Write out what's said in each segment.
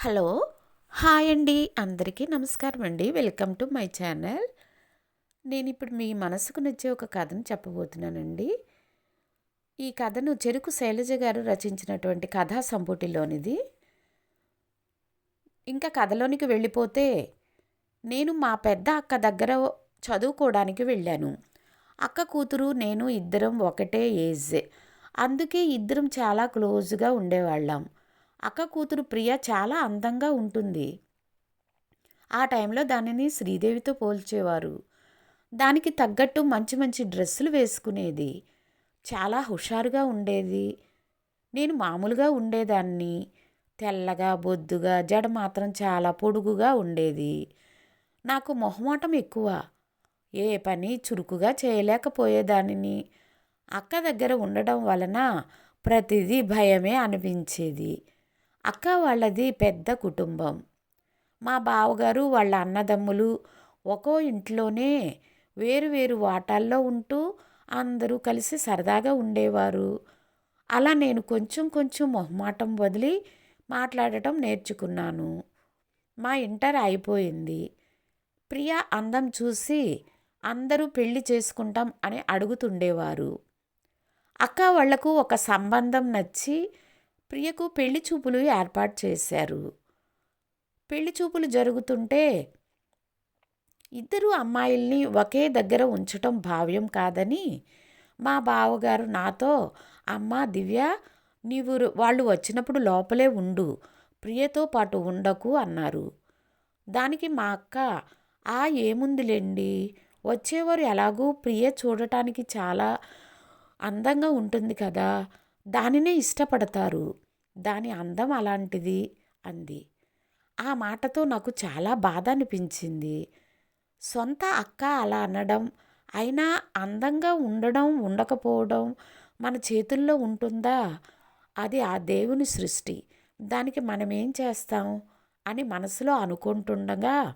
Hello. Hi అండి. అందరికీ నమస్కారం అండి వెల్కమ్ టు మై ఛానల్. నేను ఇప్పుడు మీ మనసుకు నచ్చే ఒక కథను చెప్పబోతున్నానండి. ఈ కథను చెరుకు శైలజ గారు రచించినటువంటి కథా సంపుటిలోనిది. ఇంకా కథలోనికి వెళ్ళిపోతే నేను మా పెద్ద అక్క దగ్గర చదువుకోవడానికి వెళ్ళాను. అక్క కూతురు నేను ఇద్దరం ఒకటే ఏజ్. అందుకే ఇద్దరం చాలా క్లోజ్గా ఉండేవాళ్ళం. అక్క కూతురు ప్రియ చాలా అందంగా ఉంటుంది. ఆ టైంలో దానిని శ్రీదేవితో పోల్చేవారు. దానికి తగ్గట్టు మంచి మంచి డ్రెస్సులు వేసుకునేది. చాలా హుషారుగా ఉండేది. నేను మామూలుగా ఉండేదాన్ని. తెల్లగా బొద్దుగా జడ మాత్రం చాలా పొడుగుగా ఉండేది. నాకు మొహమాటం ఎక్కువ. ఏ పని చురుకుగా చేయలేకపోయేదానిని. అక్క దగ్గర ఉండడం వలన ప్రతిదీ భయమే అనిపించేది. అక్క వాళ్ళది పెద్ద కుటుంబం. మా బావగారు వాళ్ళ అన్నదమ్ములు ఒక్కో ఇంట్లోనే వేరు వేరు వాటాల్లో ఉంటూ అందరూ కలిసి సరదాగా ఉండేవారు. అలా నేను కొంచెం కొంచెం మొహమాటం వదిలి మాట్లాడటం నేర్చుకున్నాను. మా ఇంటర్ అయిపోయింది. ప్రియ అందం చూసి అందరూ పెళ్ళి చేసుకుంటాం అని అడుగుతుండేవారు. అక్క వాళ్ళకు ఒక సంబంధం నచ్చి ప్రియకు పెళ్ళి చూపులు ఏర్పాటు చేశారు. పెళ్ళి చూపులు జరుగుతుంటే ఇద్దరు అమ్మాయిల్ని ఒకే దగ్గర ఉంచటం భావ్యం కాదని మా బావగారు నాతో అమ్మ దివ్య నీవు వాళ్ళు వచ్చినప్పుడు లోపలే ఉండు ప్రియతో పాటు ఉండకు అన్నారు. దానికి మా అక్క ఆ ఏముందిలేండి వచ్చేవారు ఎలాగూ ప్రియ చూడటానికి చాలా అందంగా ఉంటుంది కదా దానినే ఇష్టపడతారు. దాని అందం అలాంటిది అంది. ఆ మాటతో నాకు చాలా బాధ అనిపించింది సొంత అక్క అలా అనడం అయినా అందంగా ఉండడం ఉండకపోవడం మన చేతుల్లో ఉంటుందా? అది ఆ దేవుని సృష్టి. దానికి మనమేం చేస్తాం? అని మనసులో అనుకుంటుండగా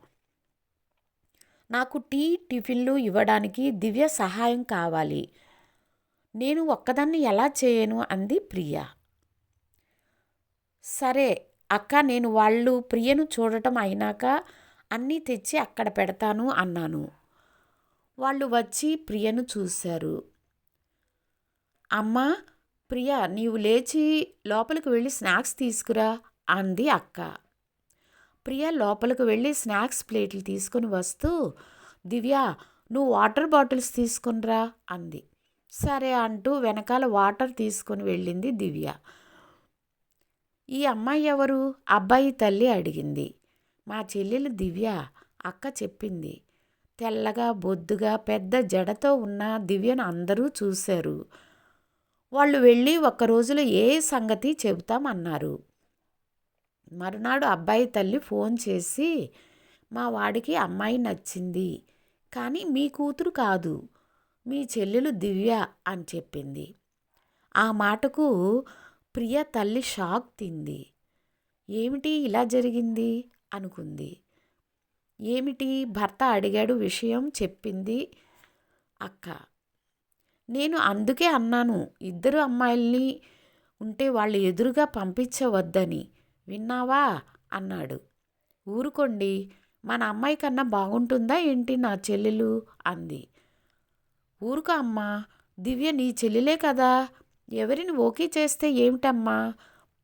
నాకు టీ టిఫిన్లు ఇవ్వడానికి దివ్య సహాయం కావాలి. నేను ఒక్కదాన్ని ఎలా చేయను? అంది ప్రియ. సరే అక్క నేను వాళ్ళు ప్రియను చూడటం అయినాక అన్నీ తెచ్చి అక్కడ పెడతాను అన్నాను. వాళ్ళు వచ్చి ప్రియను చూశారు. అమ్మా ప్రియ నీవు లేచి లోపలికి వెళ్ళి స్నాక్స్ తీసుకురా అంది అక్క. ప్రియ లోపలికి వెళ్ళి స్నాక్స్ ప్లేట్లు తీసుకొని వస్తూ దివ్య నువ్వు వాటర్ బాటిల్స్ తీసుకునిరా అంది. సరే అంటూ వెనకాల వాటర్ తీసుకొని వెళ్ళింది దివ్య. ఈ అమ్మాయి ఎవరు? అబ్బాయి తల్లి అడిగింది. మా చెల్లెలు దివ్య అక్క చెప్పింది. తెల్లగా బొద్దుగా పెద్ద జడతో ఉన్న దివ్యను అందరూ చూశారు. వాళ్ళు వెళ్ళి ఒక్క రోజులో ఏ సంగతి చెబుతామన్నారు మరునాడు అబ్బాయి తల్లి ఫోన్ చేసి మా వాడికి అమ్మాయి నచ్చింది కానీ మీ కూతురు కాదు. మీ చెల్లెలు దివ్య అని చెప్పింది. ఆ మాటకు ప్రియ తల్లి షాక్ తింది. ఏమిటి ఇలా జరిగింది? అనుకుంది. ఏమిటి? భర్త అడిగాడు విషయం చెప్పింది అక్క. నేను అందుకే అన్నాను ఇద్దరు అమ్మాయిల్ని ఉంటే వాళ్ళు ఎదురుగా పంపించవద్దని. విన్నావా? అన్నాడు. ఊరుకోండి మన అమ్మాయి కన్నా బాగుంటుందా ఏంటి నా చెల్లెలు? అంది. ఊరుకో అమ్మా దివ్య నీ చెల్లెలే కదా. ఎవరిని ఓకే చేస్తే ఏమిటమ్మా?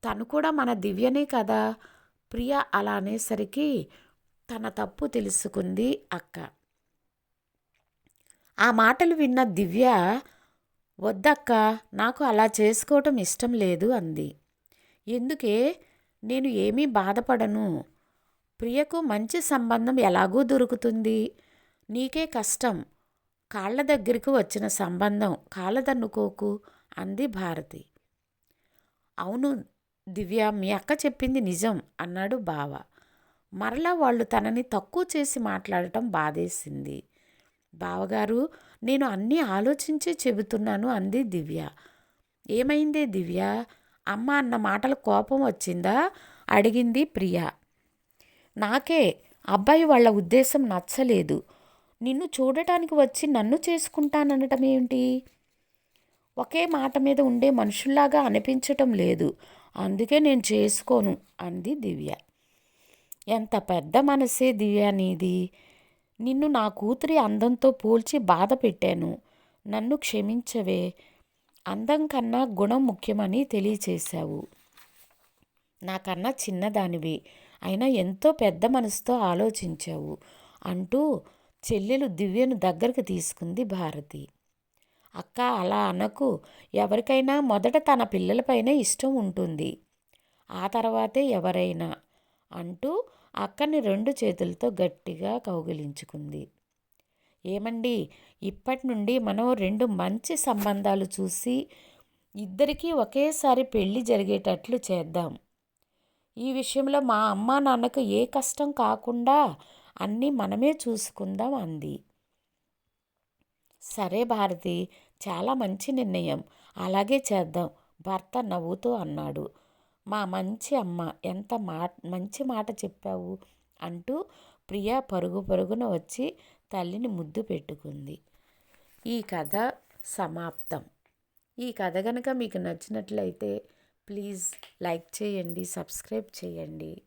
తను కూడా మన దివ్యనే కదా. ప్రియ అలా అనేసరికి తన తప్పు తెలుసుకుంది అక్క. ఆ మాటలు విన్న దివ్య వద్దక్క నాకు అలా చేసుకోవటం ఇష్టం లేదు అంది. ఎందుకే? నేను ఏమీ బాధపడను. ప్రియకు మంచి సంబంధం ఎలాగూ దొరుకుతుంది. నీకే కష్టం. కాళ్ళ దగ్గరికి వచ్చిన సంబంధం కాళ్ళదన్నుకోకు అంది భారతి. అవును దివ్య మీ అక్క చెప్పింది నిజం అన్నాడు బావ. మరలా వాళ్ళు తనని తక్కువ చేసి మాట్లాడటం బాధేసింది. బావగారు నేను అన్నీ ఆలోచించే చెబుతున్నాను అంది దివ్య. ఏమైందే దివ్య? అమ్మ అన్న మాటల కోపం వచ్చిందా? అడిగింది ప్రియ. నాకే అబ్బాయి వాళ్ళ ఉద్దేశం నచ్చలేదు. నిన్ను చూడటానికి వచ్చి నన్ను చేసుకుంటాననటం ఏమిటి? ఒకే మాట మీద ఉండే మనుషుల్లాగా అనిపించటం లేదు. అందుకే నేను చేసుకోను అంది దివ్య. ఎంత పెద్ద మనసే దివ్య నీది. నిన్ను నా కూతురి అందంతో పోల్చి బాధ పెట్టాను. నన్ను క్షమించవే. అందం కన్నా గుణం ముఖ్యమని తెలియచేశావు. నాకన్నా చిన్నదానివి. అయినా ఎంతో పెద్ద మనసుతో ఆలోచించావు. అంటూ చెల్లెలు దివ్యను దగ్గరకు తీసుకుంది భారతి. అక్క అలా అనకు. ఎవరికైనా మొదట తన పిల్లలపైనే ఇష్టం ఉంటుంది. ఆ తర్వాతే ఎవరైనా అంటూ అక్కని రెండు చేతులతో గట్టిగా కౌగిలించుకుంది. ఏమండి ఇప్పటి నుండి మనం రెండు మంచి సంబంధాలు చూసి ఇద్దరికీ ఒకేసారి పెళ్ళి జరిగేటట్లు చేద్దాం. ఈ విషయంలో మా అమ్మ నాన్నకు ఏ కష్టం కాకుండా అన్నీ మనమే చూసుకుందాం అంది. సరే భారతి చాలా మంచి నిర్ణయం. అలాగే చేద్దాం భర్త నవ్వుతూ అన్నాడు. మా మంచి అమ్మ ఎంత మా మంచి మాట చెప్పావు? అంటూ ప్రియ పరుగు పరుగున వచ్చి తల్లిని ముద్దు పెట్టుకుంది. ఈ కథ సమాప్తం. ఈ కథ కనుక మీకు నచ్చినట్లయితే ప్లీజ్ లైక్ చేయండి సబ్స్క్రైబ్ చేయండి.